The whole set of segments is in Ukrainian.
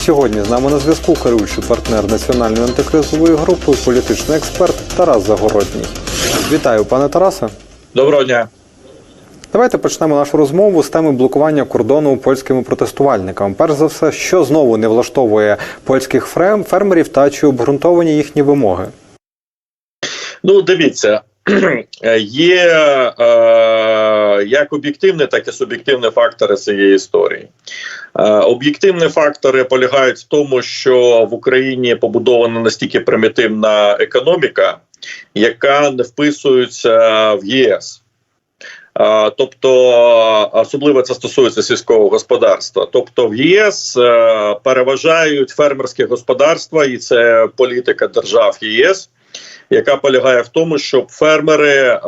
Сьогодні з нами на зв'язку керуючий партнер національної антикризової групи, політичний експерт Тарас Загородній. Вітаю, пане Тарасе. Доброго дня. Давайте почнемо нашу розмову з теми блокування кордону польськими протестувальниками. Перш за все, що знову не влаштовує польських фермерів та чи обґрунтовані їхні вимоги? Ну, дивіться, є е, як об'єктивні, так і суб'єктивні фактори цієї історії. Е, об'єктивні фактори полягають в тому, що в Україні побудована настільки примітивна економіка, яка не вписується в ЄС. Е, Тобто, особливо це стосується сільського господарства. Тобто, в ЄС е, переважають фермерські господарства, і це політика держав ЄС, яка полягає в тому, щоб фермери е,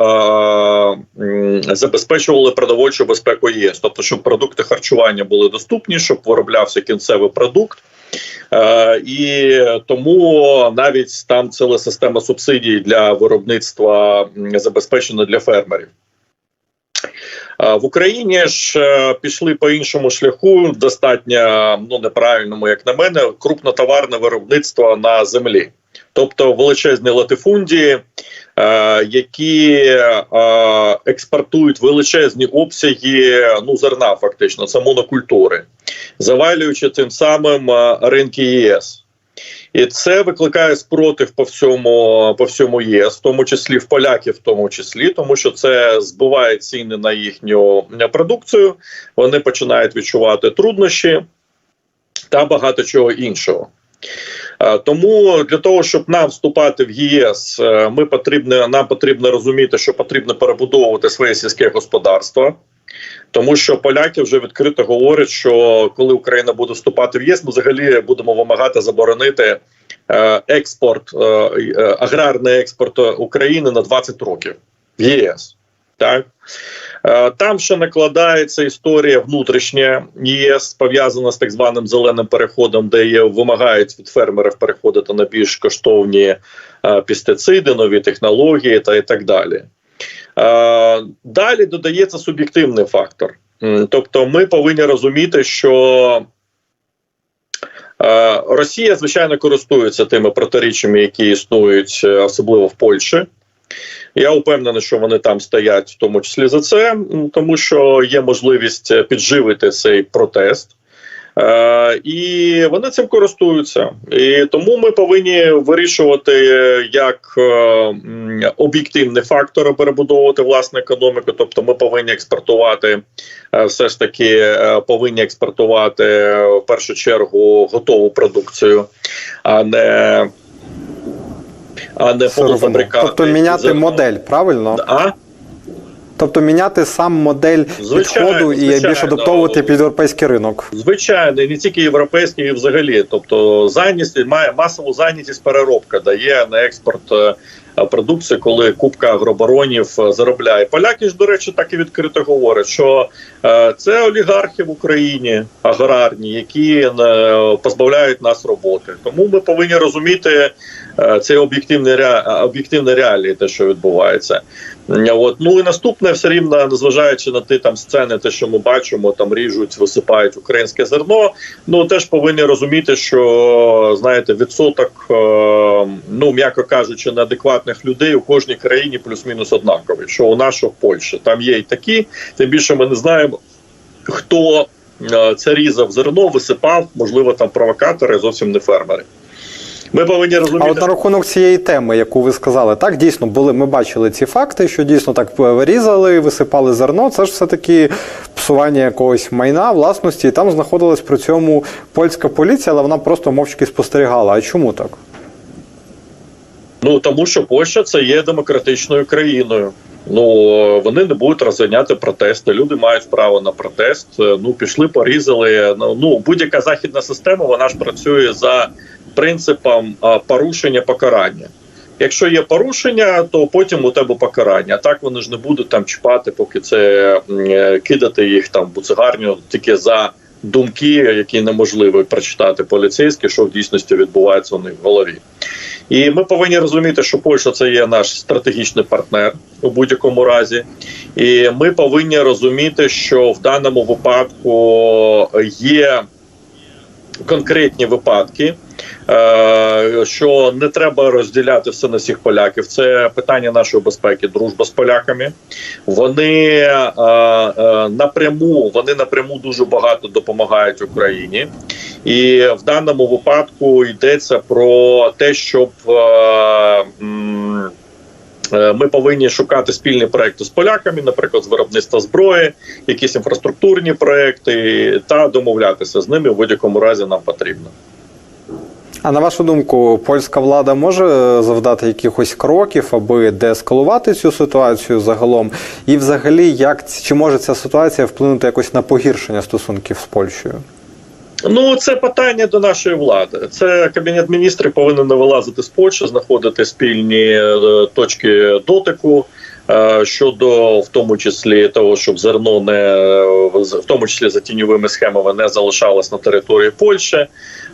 забезпечували продовольчу безпеку ЄС, тобто, щоб продукти харчування були доступні, щоб вироблявся кінцевий продукт. Е, і тому навіть там ціла система субсидій для виробництва забезпечена для фермерів. Е, В Україні ж е, пішли по іншому шляху, достатньо ну неправильному, як на мене, крупнотоварне виробництво на землі, тобто величезні латифундії, е, які е, експортують величезні обсяги ну зерна, фактично це монокультури, завалюючи тим самим е, ринки ЄС. І це викликає спротив по всьому по всьому ЄС, в тому числі в поляків, в тому числі, тому що це збиває ціни на їхню продукцію. Вони починають відчувати труднощі та багато чого іншого. Е, Тому для того, щоб нам вступати в ЄС, е, ми потрібно нам потрібно розуміти, що потрібно перебудовувати своє сільське господарство. Тому що поляки вже відкрито говорять, що коли Україна буде вступати в ЄС, ми взагалі будемо вимагати заборонити е, експорт, аграрний експорт України на 20 років в ЄС. Так там ще накладається історія внутрішня ЄС пов'язана з так званим зеленим переходом, де є, вимагають від фермерів переходити на більш коштовні е, пестициди, нові технології та і так далі. Е, Далі додається суб'єктивний фактор. Тобто, ми повинні розуміти, що е, Росія, звичайно, користується тими протиріччями, які існують, е, особливо в Польщі. Я впевнений, що вони там стоять, в тому числі за це, тому що є можливість е, підживити цей протест. Е, і вони цим користуються, і тому ми повинні вирішувати е, як е, м, об'єктивний фактор перебудовувати власну економіку. Тобто, ми повинні експортувати, е, все ж таки е, повинні експортувати е, в першу чергу готову продукцію, а не а не полуфабрикати. Тобто міняти зерно. модель, правильно? А? Тобто міняти сам модель Звичайно, підходу і звичайно. більш адаптовувати під європейський ринок. Звичайно, і не тільки європейський, і взагалі. Тобто, зайнятість має масову зайнятість переробка дає на експорт е, продукції, коли купка агробаронів е, заробляє. Поляки ж, до речі, так і відкрито говорять, що е, це олігархи в Україні аграрні, які позбавляють нас роботи. Тому ми повинні розуміти це об'єктивні об'єктивні реалії, те, що відбувається. От ну і наступне, все рівно, незважаючи на ті там сцени, те, що ми бачимо, там ріжуть, висипають українське зерно. Ну теж повинні розуміти, що знаєте, відсоток, е, ну м'яко кажучи, неадекватних людей у кожній країні плюс-мінус однаковий. Що у нас, Польщі там є і такі, тим більше ми не знаємо, хто е, це різав зерно, висипав, можливо, там провокатори, зовсім не фермери. Ми повинні А от на рахунок цієї теми, яку ви сказали, так дійсно були. Ми бачили ці факти, що дійсно так вирізали, висипали зерно. Це ж все таки псування якогось майна, власності. І там знаходилась при цьому польська поліція, але вона просто мовчки спостерігала. А чому так? Ну тому що Польща це є демократичною країною. Ну вони не будуть розганяти протести. Люди мають право на протест. Е, Ну пішли, порізали. Ну, ну будь-яка західна система вона ж працює за принципом порушення покарання. Якщо є порушення, то потім у тебе покарання. Так вони ж не будуть там чіпати, поки це е, кидати їх там в буцегарню тільки за думки, які неможливо прочитати поліцейські, що в дійсності відбувається у них в голові. І ми повинні розуміти, що Польща це є наш стратегічний партнер у будь-якому разі. І ми повинні розуміти, що в даному випадку є конкретні випадки, що не треба розділяти все на всіх поляків. Це питання нашої безпеки, дружба з поляками. Вони е, е, напряму вони напряму дуже багато допомагають Україні, і в даному випадку йдеться про те, щоб е, е, ми повинні шукати спільні проекти з поляками, наприклад, з виробництва зброї, якісь інфраструктурні проекти, та домовлятися з ними в будь-якому разі нам потрібно. А на вашу думку, польська влада може завдати якихось кроків, аби деескалувати цю ситуацію загалом? І взагалі, як чи може ця ситуація вплинути якось на погіршення стосунків з Польщею? Ну, це питання до нашої влади. Це кабінет міністрів повинен не вилазити з Польщі, знаходити спільні е, точки дотику. е, Щодо в тому числі того, щоб зерно не в тому числі за тіньовими схемами не залишалось на території Польщі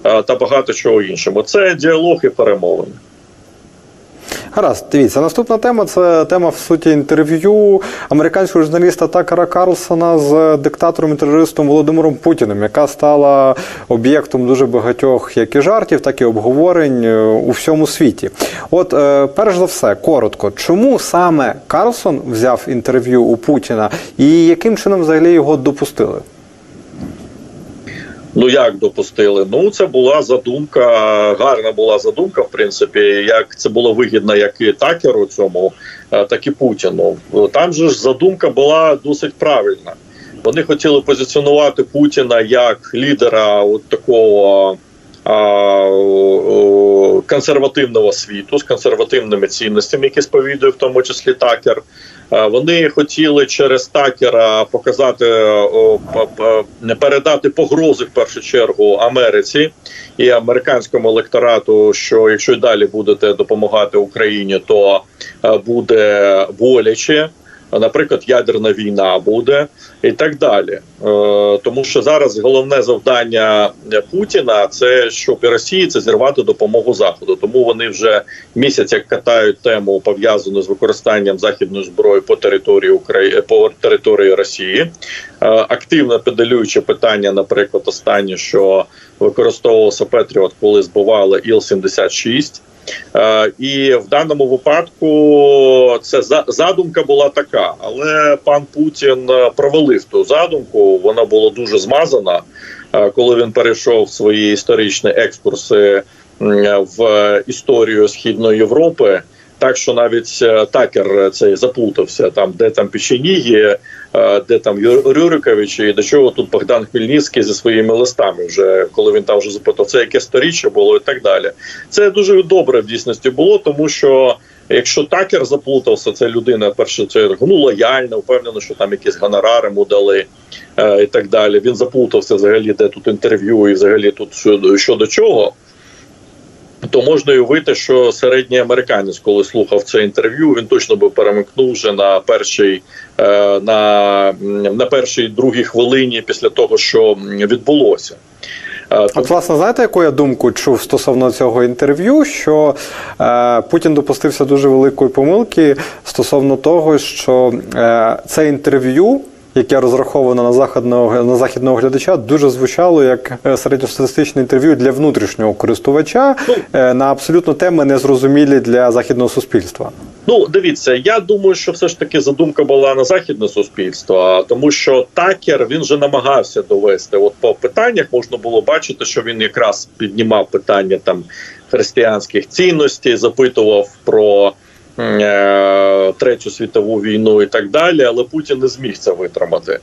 е, та багато чого іншого. Це діалог і перемовини. Гаразд, дивіться, наступна тема це тема в суті інтерв'ю американського журналіста Такера Карлсона з диктатором і терористом Володимиром Путіним, яка стала об'єктом дуже багатьох як і жартів, так і обговорень е, у всьому світі. От, е, перш за все, коротко, чому саме Карлсон взяв інтерв'ю у Путіна і яким чином взагалі його допустили? Ну як допустили? Ну це була задумка, гарна була задумка, в принципі, як це було вигідно як і Такеру цьому, е, так і Путіну. Там же ж задумка була досить правильна. Вони хотіли позиціонувати Путіна як лідера от такого а, консервативного світу з консервативними цінностями, які сповідує в тому числі Такер. Е, Вони хотіли через Такера показати п- не передати погрози в першу чергу Америці і американському електорату, що якщо далі будете допомагати Україні, то е, буде боляче. Наприклад, ядерна війна буде і так далі. Е, тому що зараз головне завдання Путіна це щоб Росії це зірвати допомогу Заходу. Тому вони вже місяць як катають тему пов'язану з використанням західної зброї по території України по території Росії, Е, активно педалюючи питання, наприклад, останнє, що використовувався Петріот, коли збивали Іл-76. Е, і в даному випадку це за- задумка була така, але пан Путін е, провалив ту задумку. Вона була дуже змазана, е, коли він перейшов свої історичні екскурси в історію Східної Європи. Так що навіть е, Такер цей заплутався там, де там печеніги, е, де там Рюрикович, і до чого тут Богдан Хмельницький зі своїми листами, вже коли він там вже запитав, це яке сторіччя було і так далі. Це дуже добре в дійсності було, тому що якщо Такер заплутався, це людина перше це ну, лояльна, впевнена, що там якісь гонорари йому дали е, і так далі. Він заплутався взагалі, де тут інтерв'ю, і взагалі тут що, що до чого. То можна уявити, що середній американець, коли слухав це інтерв'ю, він точно би перемикнув вже на першій е, на, на першій другій хвилині після того, що відбулося. Е, От, власне, знаєте, яку я думку чув стосовно цього інтерв'ю? Що е, Путін допустився дуже великої помилки стосовно того, що е, це інтерв'ю. Яке розраховано на західного на західного глядача, дуже звучало як е, середньостатистичне інтерв'ю для внутрішнього користувача е, на абсолютно теми незрозумілі для західного суспільства. Ну, дивіться, я думаю, що все ж таки задумка була на західне суспільство, тому що Такер він же намагався довести. От по питаннях можна було бачити, що він якраз піднімав питання там християнських цінностей, запитував про третю світову війну і так далі. Але Путін не зміг це витримати.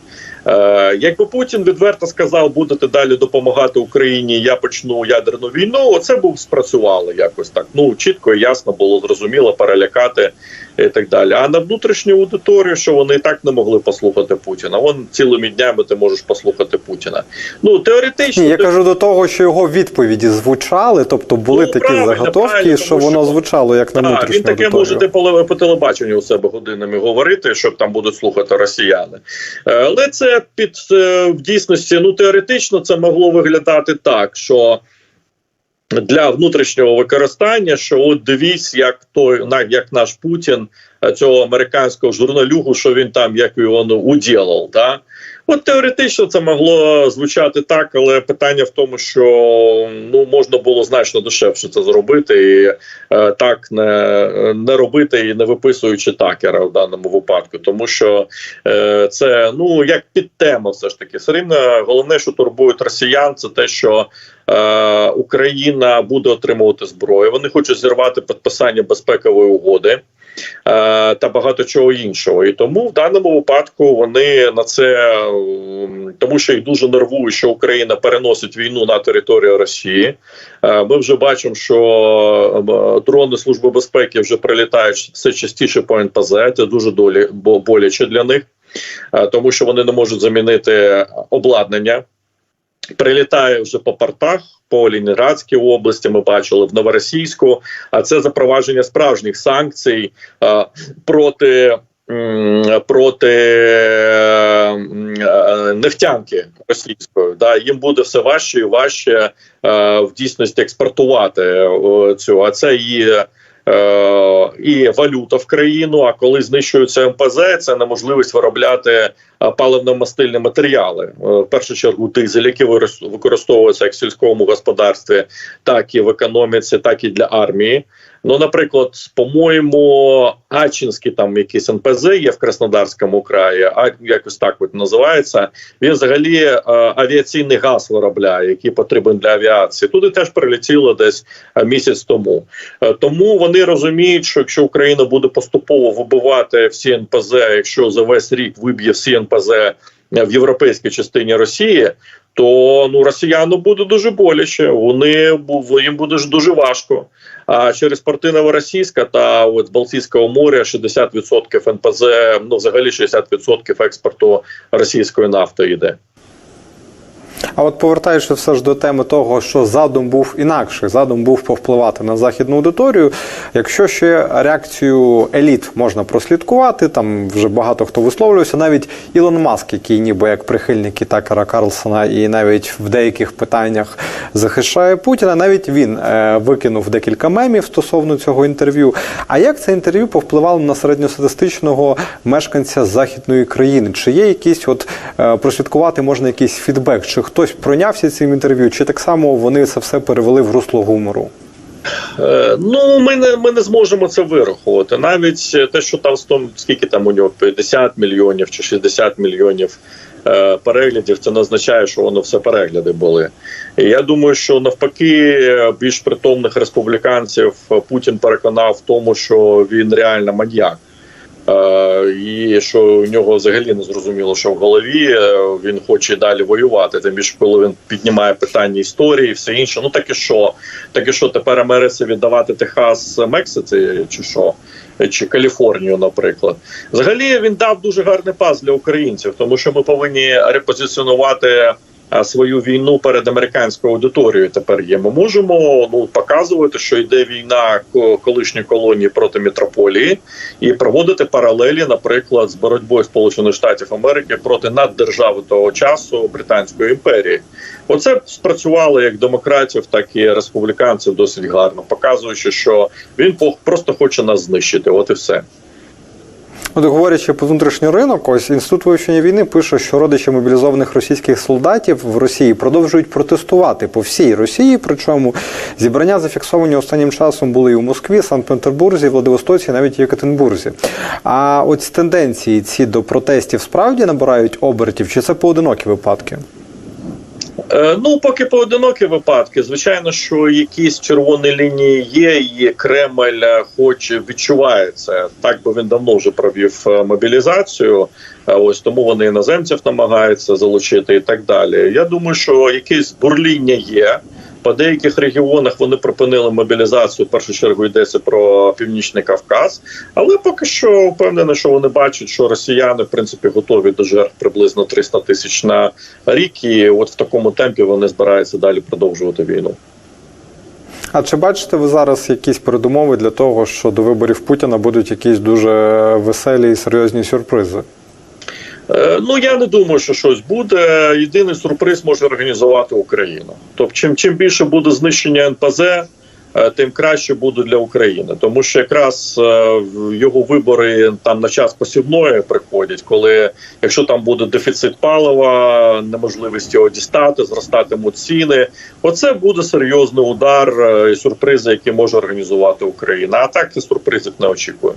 Е, якби Путін відверто сказав, будете далі допомагати Україні, я почну ядерну війну. Оце був спрацювало якось так. Ну чітко і ясно було зрозуміло перелякати і так далі. А на внутрішню аудиторію, що вони і так не могли послухати Путіна. Вон цілими днями ти можеш послухати Путіна. Ну теоретично Ні, я ти- кажу до того, що його відповіді звучали, тобто були Ну, такі заготовки, правильно, що воно що- звучало як на Так, внутрішню він таке аудиторію. може ти по, по телебаченню у себе годинами говорити, що там будуть слухати росіяни. Е, Але це під е, в дійсності, ну теоретично, це могло виглядати так, що. Для внутрішнього використання, що от дивіться, як той як наш Путін е, цього американського журналюгу, що він там як його ну, уділав, да? От теоретично це могло звучати так, але питання в тому, що ну можна було значно дешевше це зробити і е, так не, не робити і не виписуючи такера в даному випадку, тому що е, це ну як підтема, все ж таки все головне, що турбують росіян, це те, що е, Україна буде отримувати зброю. Вони хочуть зірвати підписання безпекової угоди. Е, Та багато чого іншого, і тому в даному випадку вони на це тому, що їх дуже нервує, що Україна переносить війну на територію Росії. Е, Ми вже бачимо, що дрони Служби безпеки вже прилітають все частіше по НПЗ. Це дуже долі бо- боляче для них, е, тому що вони не можуть замінити обладнання. Прилітає вже по портах по Лінінградській області. Ми бачили в Новоросійську. А це запровадження справжніх санкцій е, проти. Проти е, нефтянки російської, да їм буде все важче і важче е, в дійсності експортувати цю. А це і, і валюта в країну. А коли знищується МПЗ, це неможливість виробляти е, паливно-мастильні матеріали. Е, В першу чергу дизель, вирос- використовується як в сільському господарстві, так і в економіці, так і для армії. Ну, наприклад, по-моєму, Ачинський там якийсь НПЗ є в Краснодарському краї, а якось так от називається. Він взагалі е, авіаційний газ виробляє, який потрібен для авіації. Туди теж прилетіло десь е, місяць тому. Е, тому вони розуміють, що якщо Україна буде поступово вибивати всі НПЗ, якщо за весь рік виб'є всі НПЗ в європейській частині Росії. То ну росіянам буде дуже боляче. Вони їм буде дуже важко. А через порти Новоросійська та от з Балтійського моря 60% НПЗ, ну взагалі 60% експорту російської нафти йде. А от повертаючись все ж до теми того, що задум був інакший, задум був повпливати на західну аудиторію. Якщо ще реакцію еліт можна прослідкувати, там вже багато хто висловлювався, навіть Ілон Маск, який ніби як прихильник і Карлсона, і навіть в деяких питаннях захищає Путіна, навіть він е, викинув декілька мемів стосовно цього інтерв'ю. А як це інтерв'ю повпливало на середньостатистичного мешканця західної країни? Чи є якісь от е, прослідкувати можна якийсь фідбек? Чи хтось пройнявся цим інтерв'ю, чи так само вони це все перевели в русло гумору? Е, ну, ми не, ми не зможемо це вирахувати. Навіть е, те, що там 100, скільки там у нього 50 мільйонів чи 60 мільйонів е, переглядів, це не означає, що воно все перегляди були. І я думаю, що навпаки, е, більш притомних республіканців Путін переконав в тому, що він реально маньяк. Е, і що у нього взагалі не зрозуміло, що в голові е, він хоче далі воювати. Тим більше, коли він піднімає питання історії, і все інше. Ну так і що? Так і що тепер Америці віддавати Техас Мексиці, чи що? Чи Каліфорнію, наприклад, взагалі він дав дуже гарний пас для українців, тому що ми повинні репозиціонувати свою війну перед американською аудиторією. Тепер є. Ми можемо ну показувати, що йде війна колишньої колонії проти метрополії, і проводити паралелі, наприклад, з боротьбою Сполучених Штатів Америки проти наддержави того часу Британської імперії. Оце спрацювало як демократів, так і республіканців досить гарно, показуючи, що він просто хоче нас знищити. От і все. От говорячи про внутрішній ринок, ось інститут вивчення війни пише, що родичі мобілізованих російських солдатів в Росії продовжують протестувати по всій Росії. Причому зібрання зафіксовані останнім часом були і у Москві, Санкт-Петербурзі, Владивостоці, навіть Єкатеринбурзі. А ось тенденції ці до протестів справді набирають обертів, чи це поодинокі випадки? Е, ну, поки поодинокі випадки, звичайно, що якісь червоні лінії є, і Кремль е, хоче відчуває це. Так бо він давно вже провів е, мобілізацію. Ось тому вони іноземців намагаються залучити і так далі. Я думаю, що якесь бурління є. По деяких регіонах вони припинили мобілізацію. В першу чергу йдеться про північний Кавказ, але поки що впевнений, що вони бачать, що росіяни в принципі готові до жертв приблизно 300 тисяч на рік, і от в такому темпі вони збираються далі продовжувати війну. А чи бачите ви зараз якісь передумови для того, що до виборів Путіна будуть якісь дуже веселі і серйозні сюрпризи? Е, Ну я не думаю, що щось буде. Єдиний сюрприз може організувати Україна. Тобто, чим чим більше буде знищення НПЗ, е, тим краще буде для України, тому що якраз е, його вибори там на час посівної приходять, коли якщо там буде дефіцит палива, неможливість його дістати, зростатимуть ціни. Оце буде серйозний удар і сюрпризи, які може організувати Україна. А так і сюрпризів не очікує.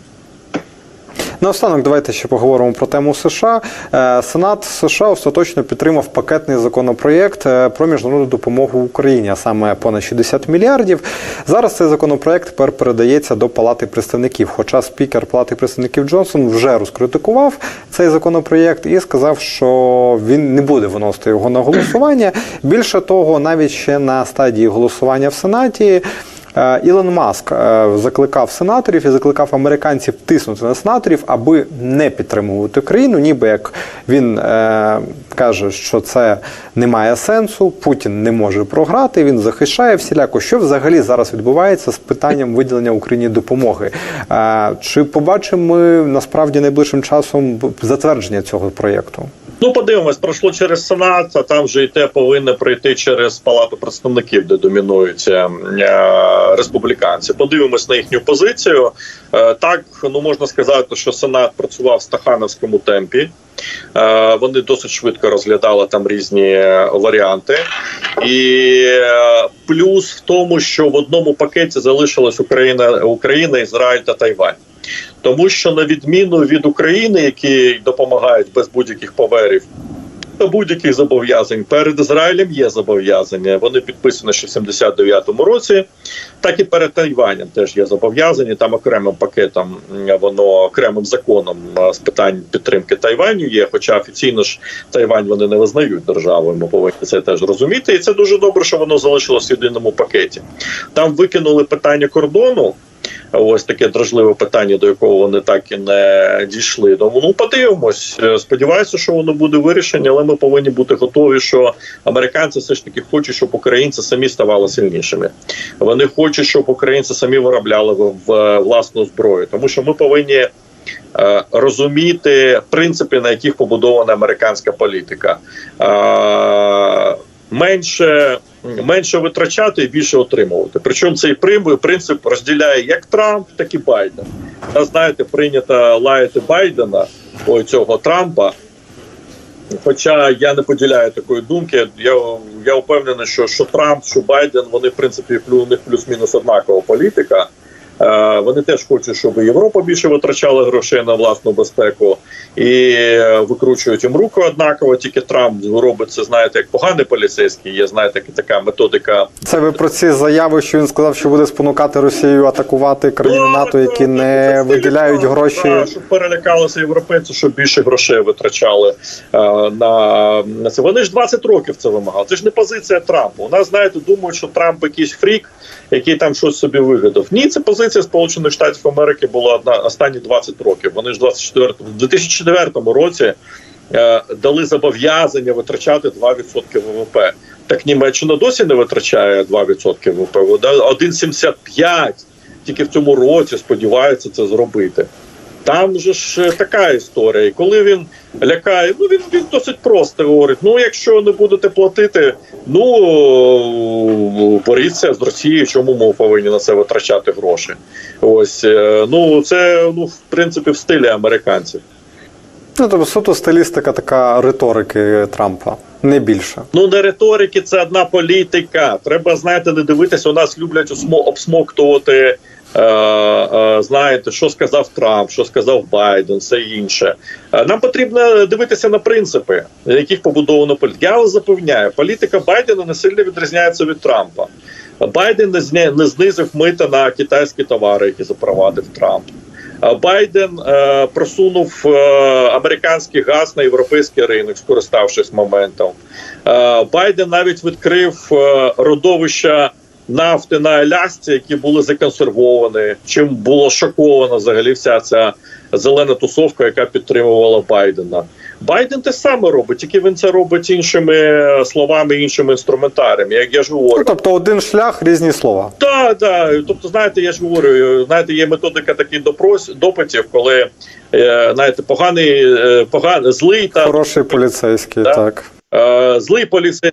Наостанок, давайте ще поговоримо про тему США. Е, Сенат США остаточно підтримав пакетний законопроєкт е, про міжнародну допомогу Україні, а саме понад 60 мільярдів. Зараз цей законопроєкт тепер передається до Палати представників. Хоча спікер Палати представників Джонсон вже розкритикував цей законопроєкт і сказав, що він не буде виносити його на голосування. Більше того, навіть ще на стадії голосування в Сенаті. Е, Ілон Маск е, закликав сенаторів і закликав американців тиснути на сенаторів, аби не підтримувати Україну, ніби як він е, каже, що це не має сенсу, Путін не може програти. Він захищає всіляко. Що взагалі зараз відбувається з питанням виділення Україні допомоги? Чи побачимо ми насправді найближчим часом затвердження цього проєкту? Ну, подивимось, пройшло через Сенат, а там вже і те повинно пройти через Палату представників, де домінують е, республіканці. Подивимось на їхню позицію. Е, так, ну можна сказати, що Сенат працював в стахановському темпі. Е, вони досить швидко розглядали там різні варіанти. І плюс в тому, що в одному пакеті залишилась Україна, Україна, Ізраїль та Тайвань. Тому що на відміну від України, які допомагають без будь-яких поверів та будь-яких зобов'язань, перед Ізраїлем є зобов'язання. Вони підписані ще в 79-му році, так і перед Тайванем теж є зобов'язання. Там окремим пакетом воно окремим законом з питань підтримки Тайваню є. Хоча офіційно ж Тайвань вони не визнають державою. Ми повинні це теж розуміти. І це дуже добре, що воно залишилось в єдиному пакеті. Там викинули питання кордону. Ось таке дражливе питання, до якого вони так і не дійшли. Тому ну подивимось. Е, Сподіваюся, що воно буде вирішення, але ми повинні бути готові, що американці все ж таки хочуть, щоб українці самі ставали сильнішими. Вони хочуть, щоб українці самі виробляли в, в власну зброю, тому що ми повинні. е, Розуміти принципи, на яких побудована американська політика, Е, менше менше витрачати і більше отримувати. Причому цей принцип розділяє як Трамп, так і Байден. Та знаєте, прийнято лаяти Байдена, ой, цього Трампа. Хоча я не поділяю такої думки, я, я впевнений, що, що Трамп, що Байден, вони в принципі у них плюс-мінус однакова політика. Е, вони теж хочуть, щоб Європа більше витрачала грошей на власну безпеку і е, викручують їм руку однаково. Тільки Трамп робить це, знаєте, як поганий поліцейський. Є знаєте, така методика Це ви про ці заяви, що він сказав, що буде спонукати Росію атакувати країни Так, НАТО, які не це виділяють стиль, гроші. так, щоб перелякалися європейці, щоб більше грошей витрачали е, на, на це. Вони ж 20 років це вимагали. Це ж не позиція Трампа. У нас знаєте, думають, що Трамп якийсь фрік, який там щось собі вигадав. Ні, це позиція Сполучених Штатів Америки була одна останні 20 років. Вони ж 24 в 2004 році. е, Дали зобов'язання витрачати 2% ВВП. Так Німеччина досі не витрачає 2% ВВП. Вона 1,75 тільки в цьому році сподіваються це зробити. Там же ж е, така історія. І коли він лякає, ну він, він досить просто говорить: ну, якщо не будете платити, ну боріться з Росією, чому ми повинні на це витрачати гроші? Ось е, ну це ну в принципі в стилі американців. Ну, тобто суто стилістика така риторики Трампа, не більше. Ну не риторики, це одна політика. Треба знаєте, не дивитися. У нас люблять обсмоктувати. Е, е, знаєте, що сказав Трамп, що сказав Байден, все інше. Е, Нам потрібно дивитися на принципи, на яких побудовано політика. Я вас запевняю, політика Байдена не сильно відрізняється від Трампа. Байден не знизив мита на китайські товари, які запровадив Трамп. Байден е, просунув е, американський газ на європейський ринок, скориставшись моментом. Е, Байден навіть відкрив е, родовища нафти на Алясці, які були законсервовані. Чим було шокована взагалі вся ця зелена тусовка, яка підтримувала Байдена. Байден те саме робить, тільки він це робить іншими словами, іншими інструментаріями. Як я ж говорю, Ну, тобто один шлях, різні слова. так, так. Тобто, знаєте, я ж говорю, знаєте, є методика таких допрос, допитів, коли е, знаєте, поганий, е, поганий, злий та Хороший поліцейський, Да. так. е, злий поліцейський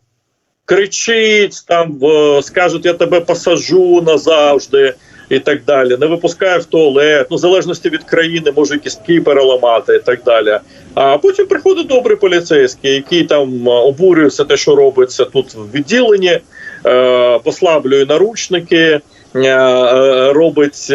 кричить, там скажуть, я тебе посажу назавжди. І так далі, не випускає в туалет, ну в залежності від країни, може кістки переламати і так далі. А потім приходить добрий поліцейський, який там е, обурює все те, що робиться тут в відділенні, е, послаблює наручники, е, робить,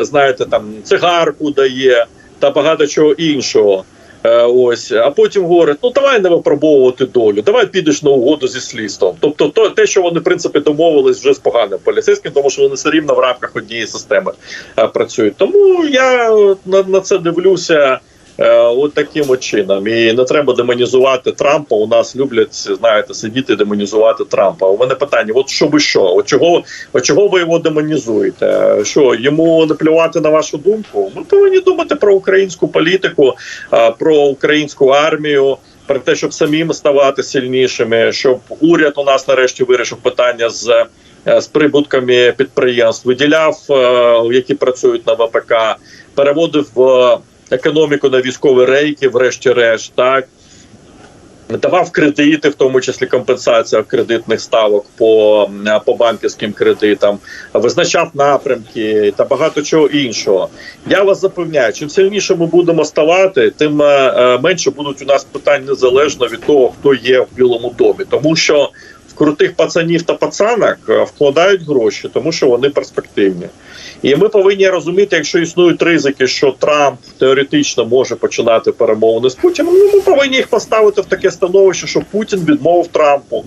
знаєте, там цигарку дає та багато чого іншого. Е, ось, а потім говорить: ну давай не випробовувати долю, давай підеш на угоду зі слідством. Тобто, то те, що вони в принципі домовились вже з поганим поліцейським, тому що вони все рівно в рамках однієї системи е, працюють. Тому я на, на це дивлюся. Е, от таким от чином. І не треба демонізувати Трампа. У нас люблять, знаєте, сидіти демонізувати Трампа. У мене питання: от що ви що? От чого, от чого ви його демонізуєте? Що йому не плювати на вашу думку? Ми повинні думати про українську політику, е, про українську армію. Про те, щоб самим ставати сильнішими, щоб уряд у нас нарешті вирішив питання з, е, з прибутками підприємств, виділяв, які працюють на ВПК, переводив економіку на військові рейки, врешті-решт, так давав кредити, в тому числі компенсація кредитних ставок по, по банківським кредитам, визначав напрямки та багато чого іншого. Я вас запевняю, чим сильніше ми будемо ставати, тим е, е, менше будуть у нас питань незалежно від того, хто є в Білому домі, тому що крутих пацанів та пацанок е, вкладають гроші, тому що вони перспективні. І ми повинні розуміти, якщо існують ризики, що Трамп теоретично може починати перемовини з Путіним, ну ми повинні їх поставити в таке становище, що Путін відмовив Трампу.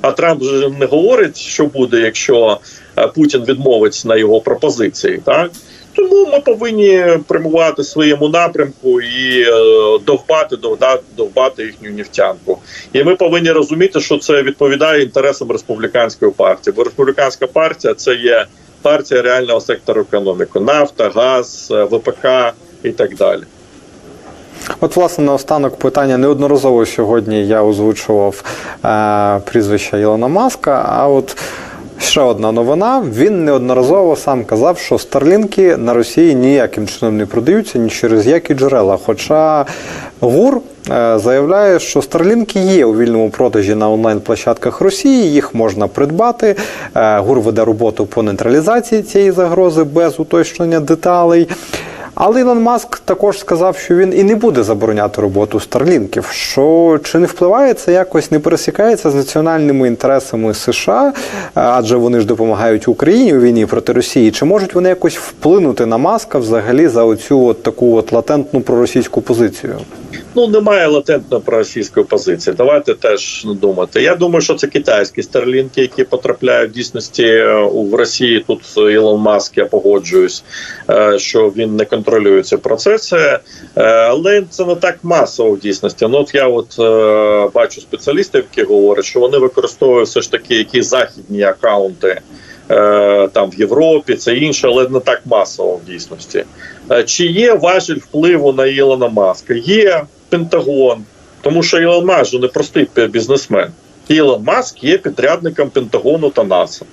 А Трамп же не говорить, що буде, якщо е, Путін відмовить на його пропозиції. Так тому ми повинні прямувати своєму напрямку і е, довбати, довда- довбати їхню нефтянку. І ми повинні розуміти, що це відповідає інтересам республіканської партії. Бо республіканська партія це є партія реального сектору економіки: нафта, газ, е, ВПК і так далі. От, власне, наостанок питання неодноразово сьогодні я озвучував е, прізвище Ілона Маска. А от ще одна новина. Він неодноразово сам казав, що старлінки на Росії ніяким чином не продаються ні через які джерела. Хоча ГУР заявляє, що старлінки є у вільному продажі на онлайн-площадках Росії, їх можна придбати. Е, ГУР веде роботу по нейтралізації цієї загрози без уточнення деталей. Але Ілон Маск також сказав, що він і не буде забороняти роботу старлінків. Що чи не впливає це якось, не пересікається з національними інтересами США, адже вони ж допомагають Україні у війні проти Росії. Чи можуть вони якось вплинути на Маска взагалі за оцю от таку от латентну проросійську позицію? Ну немає латентно проросійської позиції. Давайте теж думати. Я думаю, що це китайські старлінки, які потрапляють в дійсності е, в Росії. Тут Ілон Маск, я погоджуюсь, е, що він не контролює ці процеси, Е, але це не так масово в дійсності. Ну от я от бачу спеціалістів, які говорять, що вони використовують все ж таки якісь західні акаунти. Там в Європі це інше, але не так масово в дійсності. Чи є важіль впливу на Ілона Маска? Є Пентагон, тому що Ілон Маск же не простий бізнесмен. Ілон Маск є підрядником Пентагону та НАСА.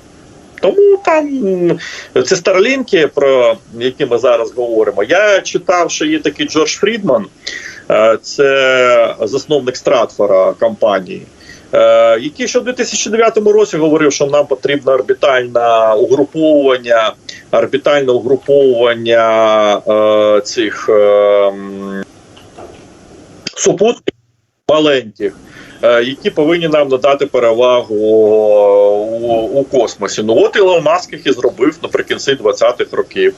Тому там ці старлінки, про які ми зараз говоримо. Я читав, що є такий Джордж Фрідман, е, це засновник Стратфора компанії. е, Який ще в 2009 році говорив, що нам потрібно орбітальне угруповування, орбітальне угруповування е, цих супутників маленьких, е, які повинні нам надати перевагу у, у космосі. Ну от Ілон Маск їх і зробив наприкінці 20-х років.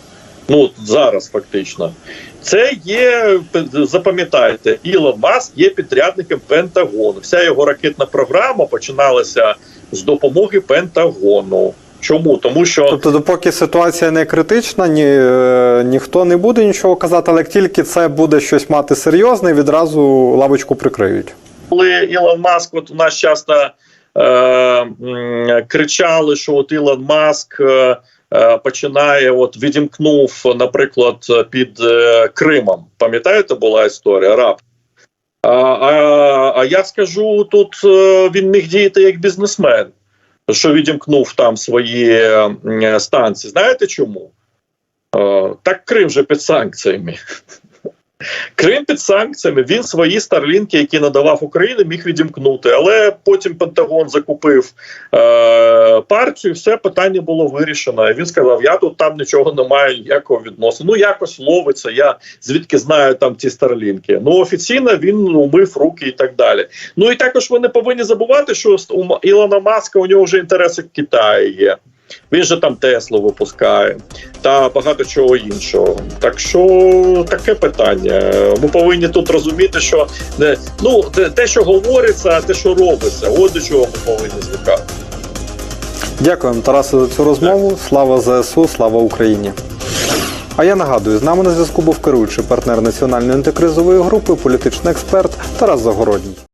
Ну зараз фактично. Це є, запам'ятайте, Ілон Маск є підрядником Пентагону. Вся його ракетна програма починалася з допомоги Пентагону. Чому? Тому що Тобто, допоки ситуація не критична, ні, е, ніхто не буде нічого казати, але як тільки це буде щось мати серйозне, відразу лавочку прикриють. коли Ілон Маск, от у нас часто е, кричали, що от Ілон Маск е, е, починає, от відімкнув, наприклад, під е, Кримом. Пам'ятаєте, була історія раб. А, а, а я скажу, тут е, він міг діяти як бізнесмен, що відімкнув там свої станції. Знаєте чому? Е, так Крим же під санкціями. Крим під санкціями. Він свої старлінки, які надавав Україні, міг відімкнути. Але потім Пентагон закупив е- партію. Все питання було вирішено. Він сказав: Я тут там нічого не маю ніякого відносину. Ну якось ловиться. Я звідки знаю там ці старлінки. Ну офіційно він умив руки і так далі. Ну і також ви не повинні забувати, що у Ілона Маска у нього вже інтереси в Китаї є. Він же там Теслу випускає та багато чого іншого. Так що таке питання. Ми повинні тут розуміти, що не ну те, те, що говориться, а те, що робиться, от до чого ми повинні звикати. Дякуємо, Тарасе, за цю розмову. Слава ЗСУ, слава Україні. А я нагадую, з нами на зв'язку був керуючий партнер національної антикризової групи, політичний експерт Тарас Загородній.